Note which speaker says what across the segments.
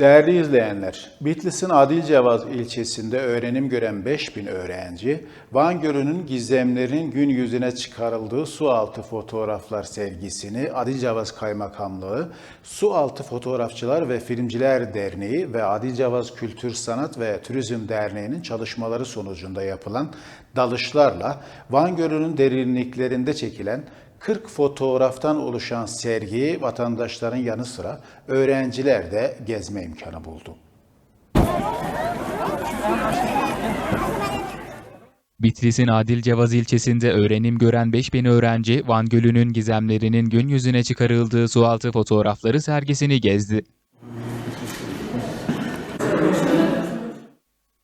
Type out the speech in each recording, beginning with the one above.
Speaker 1: Değerli izleyenler, Bitlis'in Adilcevaz ilçesinde öğrenim gören 5000 öğrenci, Van Gölü'nün gizemlerinin gün yüzüne çıkarıldığı sualtı fotoğraflar sergisini Adilcevaz Kaymakamlığı, Sualtı Fotoğrafçılar ve Filmciler Derneği ve Adilcevaz Kültür Sanat ve Turizm Derneği'nin çalışmaları sonucunda yapılan dalışlarla Van Gölü'nün derinliklerinde çekilen 40 fotoğraftan oluşan sergiyi vatandaşların yanı sıra öğrenciler de gezme imkanı buldu.
Speaker 2: Bitlis'in Adilcevaz ilçesinde öğrenim gören 5000 öğrenci Van Gölü'nün gizemlerinin gün yüzüne çıkarıldığı sualtı fotoğrafları sergisini gezdi.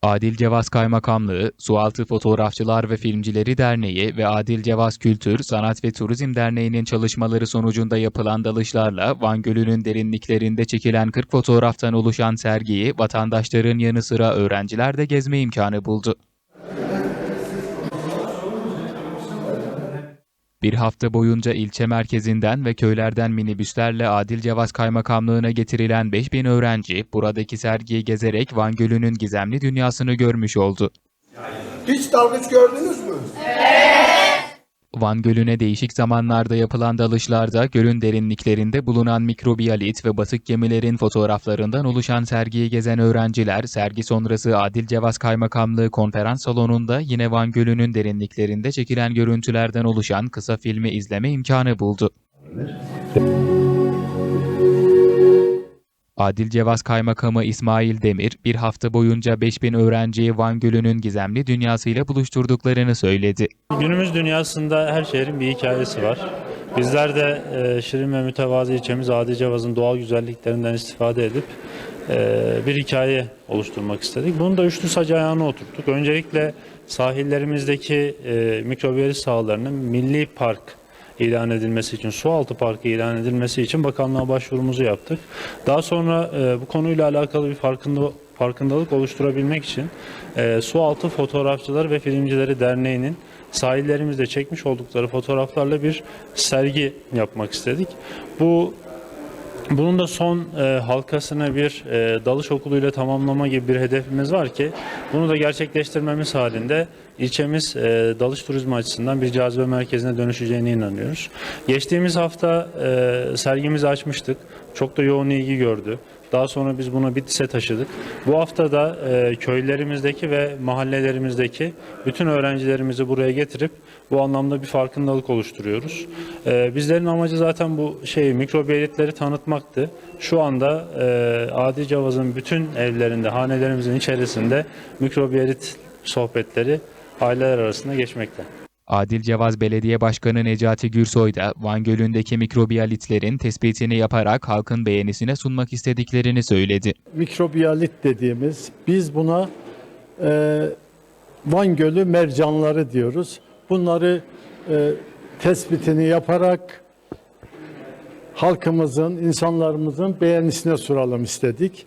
Speaker 2: Adilcevaz Kaymakamlığı, Sualtı Fotoğrafçılar ve Filmcileri Derneği ve Adilcevaz Kültür, Sanat ve Turizm Derneği'nin çalışmaları sonucunda yapılan dalışlarla Van Gölü'nün derinliklerinde çekilen 40 fotoğraftan oluşan sergiyi vatandaşların yanı sıra öğrenciler de gezme imkanı buldu. Bir hafta boyunca ilçe merkezinden ve köylerden minibüslerle Adilcevaz Kaymakamlığı'na getirilen 5000 öğrenci buradaki sergiyi gezerek Van Gölü'nün gizemli dünyasını görmüş oldu.
Speaker 3: Hiç dalgıç gördünüz mü?
Speaker 2: Van Gölü'ne değişik zamanlarda yapılan dalışlarda gölün derinliklerinde bulunan mikrobiyalit ve batık gemilerin fotoğraflarından oluşan sergiyi gezen öğrenciler, sergi sonrası Adilcevaz Kaymakamlığı konferans salonunda yine Van Gölü'nün derinliklerinde çekilen görüntülerden oluşan kısa filmi izleme imkanı buldu. Adilcevaz Kaymakamı İsmail Demir, bir hafta boyunca 5000 öğrenciyi Van Gölü'nün gizemli dünyasıyla buluşturduklarını söyledi.
Speaker 4: Günümüz dünyasında her şehrin bir hikayesi var. Bizler de e, şirin ve mütevazi ilçemiz Adicevaz'ın doğal güzelliklerinden istifade edip e, bir hikaye oluşturmak istedik. Bunu da üçlü sac ayağına oturttuk. Öncelikle sahillerimizdeki e, mikrobiyali sahalarının milli park ilan edilmesi için, sualtı parkı ilan edilmesi için bakanlığa başvurumuzu yaptık. Daha sonra e, bu konuyla alakalı bir farkında, farkındalık oluşturabilmek için e, Sualtı Fotoğrafçıları ve Filmcileri Derneği'nin sahillerimizde çekmiş oldukları fotoğraflarla bir sergi yapmak istedik. Bu bunun da son e, halkasını bir e, dalış okuluyla tamamlama gibi bir hedefimiz var ki bunu da gerçekleştirmemiz halinde ilçemiz e, dalış turizmi açısından bir cazibe merkezine dönüşeceğine inanıyoruz. Geçtiğimiz hafta e, sergimizi açmıştık. Çok da yoğun ilgi gördü. Daha sonra biz bunu Bitlis'e taşıdık. Bu hafta da e, köylerimizdeki ve mahallelerimizdeki bütün öğrencilerimizi buraya getirip bu anlamda bir farkındalık oluşturuyoruz. E, bizlerin amacı zaten bu şey mikrobiyalitleri tanıtmaktı. Şu anda e, Adi Cavaz'ın bütün evlerinde, hanelerimizin içerisinde mikrobiyalit sohbetleri aileler arasında geçmekte.
Speaker 2: Adilcevaz Belediye Başkanı Necati Gürsoy da Van Gölü'ndeki mikrobiyalitlerin tespitini yaparak halkın beğenisine sunmak istediklerini söyledi.
Speaker 5: mikrobiyalit dediğimiz biz buna e, Van Gölü mercanları diyoruz. Bunları e, tespitini yaparak halkımızın, insanlarımızın beğenisine soralım istedik.